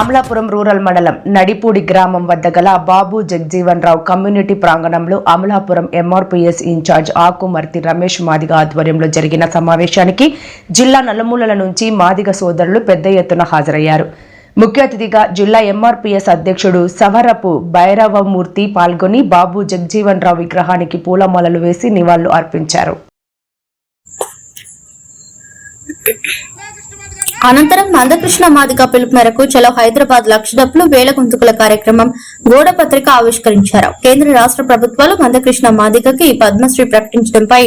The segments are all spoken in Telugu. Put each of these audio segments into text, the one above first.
అమలాపురం రూరల్ మండలం నడిపూడి గ్రామం వద్ద గల బాబు జగ్జీవన్ రావు కమ్యూనిటీ ప్రాంగణంలో అమలాపురం ఎంఆర్పీఎస్ ఇన్ఛార్జ్ ఆకుమర్తి రమేష్ మాదిగ ఆధ్వర్యంలో జరిగిన సమావేశానికి జిల్లా నలుమూలల నుంచి మాదిగ సోదరులు పెద్ద ఎత్తున హాజరయ్యారు. ముఖ్య అతిథిగా జిల్లా ఎంఆర్పీఎస్ అధ్యక్షుడు సవరపు భైరవమూర్తి పాల్గొని బాబు జగ్జీవన్ రావు విగ్రహానికి పూలమాలలు వేసి నివాళులు అర్పించారు. అనంతరం మందకృష్ణ మాదిక పిలుపు మేరకు చలో హైదరాబాద్ లక్ష డబ్బులు వేల గుంతుకుల కార్యక్రమం గోడ పత్రిక ఆవిష్కరించారు. కేంద్ర రాష్ట్ర ప్రభుత్వాలు మందకృష్ణ మాదికకి పద్మశ్రీ ప్రకటించడంపై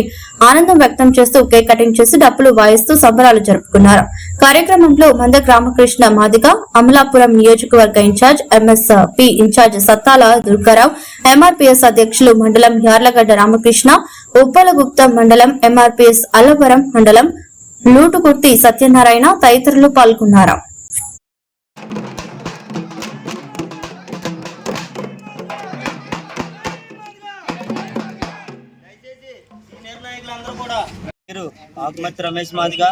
ఆనందం వ్యక్తం చేస్తూ కేక్ కటింగ్ చేసి డప్పులు వాయిస్తూ సంబరాలు జరుపుకున్నారు. కార్యక్రమంలో మంద రామకృష్ణ మాదిక అమలాపురం నియోజకవర్గ incharge MS P incharge Sattala Durgarao MRPS అధ్యక్షులు మండలం యార్లగడ్డ రామకృష్ణ ఉప్పలగుప్తం మండలం ఎంఆర్పీఎస్ అల్లవరం మండలం లూటుకుర్తి సత్యనారాయణ తదితరులు పాల్గొన్నారు. కూడా మీరు ఆకుమతి రమేష్ మాదిగా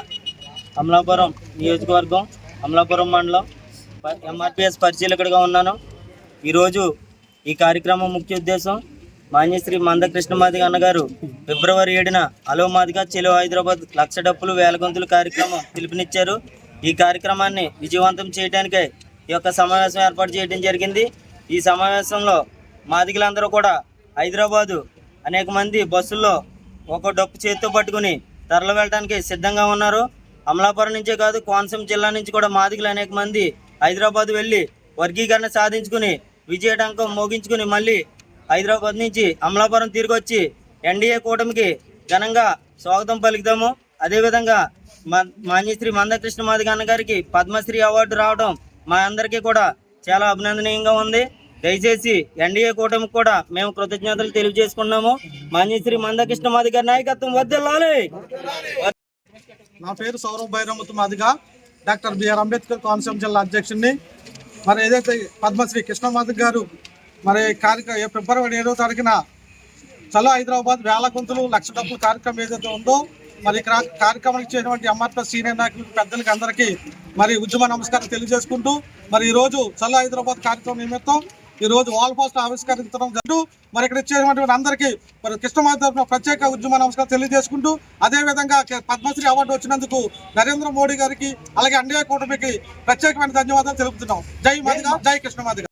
అమలాపురం నియోజకవర్గం అమలాపురం మండలం ఎంఆర్పిఎస్ పరిశీలకుడిగా ఉన్నాను. ఈరోజు ఈ కార్యక్రమం ముఖ్య ఉద్దేశం మాన్యశ్రీ మందకృష్ణ మాదిగ అన్నగారు ఫిబ్రవరి ఏడున అలో మాదిగా చెలో హైదరాబాద్ లక్ష డప్పులు వేలగొంతులు కార్యక్రమం పిలుపునిచ్చారు. ఈ కార్యక్రమాన్ని విజయవంతం చేయడానికే ఈ యొక్క సమావేశం ఏర్పాటు చేయడం జరిగింది. ఈ సమావేశంలో మాదిగలందరూ కూడా హైదరాబాదు అనేక మంది బస్సుల్లో ఒక డప్పు చేతితో పట్టుకుని తరలి వెళ్ళడానికి సిద్ధంగా ఉన్నారు. అమలాపురం నుంచే కాదు కోనసీమ జిల్లా నుంచి కూడా మాదిగలు అనేక మంది హైదరాబాద్ వెళ్ళి వర్గీకరణ సాధించుకుని విజయటంకం మోగించుకుని మళ్ళీ హైదరాబాద్ నుంచి అమలాపురం తిరిగి వచ్చి ఎన్డీఏ కూటమికి ఘనంగా స్వాగతం పలుకుతాము అదేవిధంగా మాన్యశ్రీ మందకృష్ణ మాదిగ అన్న గారికి పద్మశ్రీ అవార్డు రావడం మా అందరికీ కూడా చాలా అభినందనీయంగా ఉంది. దయచేసి ఎన్డీఏ కూటమికి కూడా మేము కృతజ్ఞతలు తెలియజేసుకున్నాము మాన్యశ్రీ మందకృష్ణ మాదిగ గారి నాయకత్వం వద్దెల్లాలి నా పేరు సౌరవ్ భైరమతు మాదిగా డాక్టర్ బిఆర్ అంబేద్కర్ కోనసీమ జిల్లా అధ్యక్షుడిని. మరి ఏదైతే పద్మశ్రీ కృష్ణమాధవ్ గారు మరి కార్యక్రమ ఫిబ్రవరి ఏడో తారీఖున చలో హైదరాబాద్ వేల గొంతులు లక్ష డబ్బులు కార్యక్రమం ఏదైతే ఉందో మరి ఇక్కడ కార్యక్రమానికి చేసినటువంటి ఎంఆర్పీ సీనియర్ నాయకులు పెద్దలకి అందరికీ మరి ఉద్యమ నమస్కారం తెలియజేసుకుంటూ మరి ఈ రోజు చలో హైదరాబాద్ కార్యక్రమం నిమిత్తం ఈరోజు వాల్ పోస్ట్ ఆవిష్కరించడం జరుగుతూ మరి ఇక్కడ ఇచ్చేటువంటి అందరికీ మరి కృష్ణమాధ తరఫున ప్రత్యేక ఉద్యమ నమస్కారం తెలియజేసుకుంటూ అదే విధంగా పద్మశ్రీ అవార్డు వచ్చినందుకు నరేంద్ర మోడీ గారికి అలాగే ఎన్డీఏ కూటమికి ప్రత్యేకమైన ధన్యవాదాలు తెలుపుతున్నాం. జై మాదిగా జై కృష్ణమాదిగా.